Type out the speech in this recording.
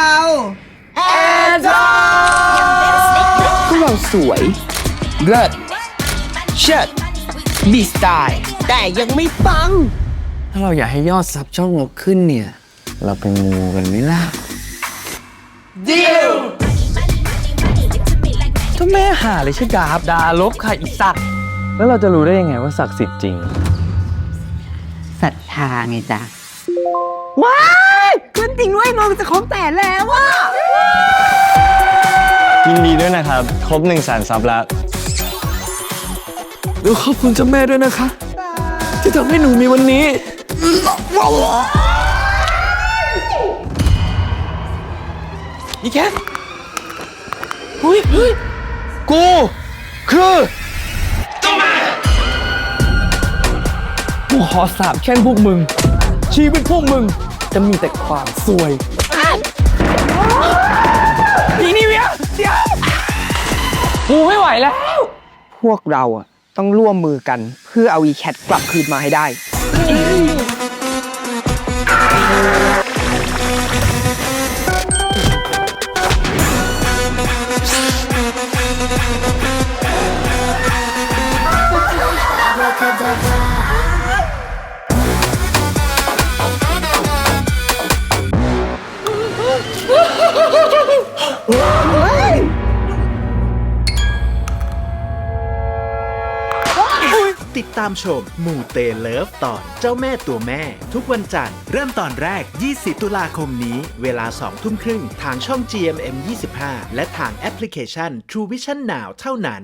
เราแอนโทพวกเราสวยเลิศเชิดมีสไตล์แต่ยังไม่ฟัง ถ้าเราอยากให้ยอดซับช่องเราขึ้นเนี่ย เราไปมูกันไหมล่ะดิวถ้าแม่หาเลยชื่อดาบดาลบค่ะอีสัตว์แล้วเราจะรู้ได้ยังไงว่าศักดิ์สิทธิ์จริงศรัทธาไงจ๊ะว้า ยขึ้นจริงด้วยมองจะครบแต่แล้วอะยินดีด้วยนะครับ ครบ1นึ่งแสนซับแล้วแล้วขอบคุณเจ้าแม่ด้วยนะคะ ที่ทำให้หนูมีวันนี้ นี่แค่เฮ้ยเฮ้ยกูคือกูขอสาบแช่งพวกมึง ชีวิตพวกมึง จะมีแต่ความสวยอีนี่เวียเดี๋ยวกูไม่ไหวแล้ว พวกเราอะต้องร่วมมือกันเพื่อเอาอีแคทกลับคืนมาให้ได้ ติดตามชม มูเตเลิฟตอนเจ้าแม่ตัวแม่ ทุกวันจันทร์เริ่มตอนแรก 20 ตุลาคมนี้ เวลา 2 ทุ่มครึ่ง ทางช่อง GMM 25 และทางแอปพลิเคชัน True Vision Now เท่านั้น